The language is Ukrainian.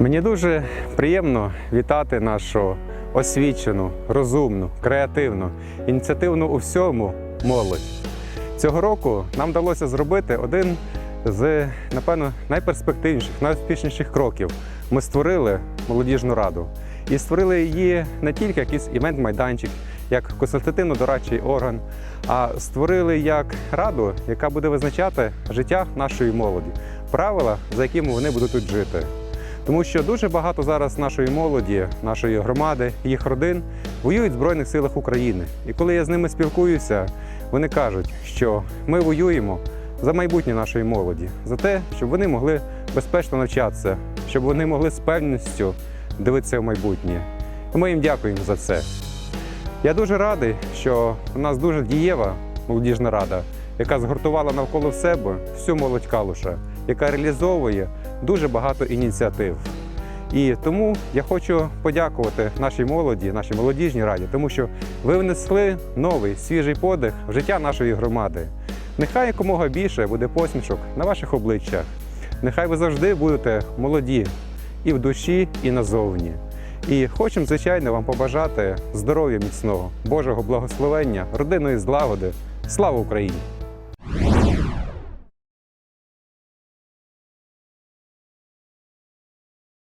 Мені дуже приємно вітати нашу освічену, розумну, креативну, ініціативну у всьому молодь. Цього року нам вдалося зробити один з, напевно, найперспективніших, найуспішніших кроків. Ми створили молодіжну раду і створили її не тільки якийсь івент-майданчик, як консультативно-дорадчий орган, а створили як раду, яка буде визначати життя нашої молоді, правила, за якими вони будуть тут жити. Тому що дуже багато зараз нашої молоді, нашої громади, їх родин воюють в Збройних силах України. І коли я з ними спілкуюся, вони кажуть, що ми воюємо за майбутнє нашої молоді, за те, щоб вони могли безпечно навчатися, щоб вони могли з певністю дивитися в майбутнє. І ми їм дякуємо за це. Я дуже радий, що у нас дуже дієва молодіжна рада, яка згуртувала навколо себе всю молодь Калуша, яка реалізовує дуже багато ініціатив. І тому я хочу подякувати нашій молоді, нашій молодіжній раді, тому що ви внесли новий свіжий подих в життя нашої громади. Нехай якомога більше буде посмішок на ваших обличчях. Нехай ви завжди будете молоді і в душі, і назовні. І хочемо, звичайно, вам побажати здоров'я міцного, Божого благословення, родинної злагоди. Слава Україні!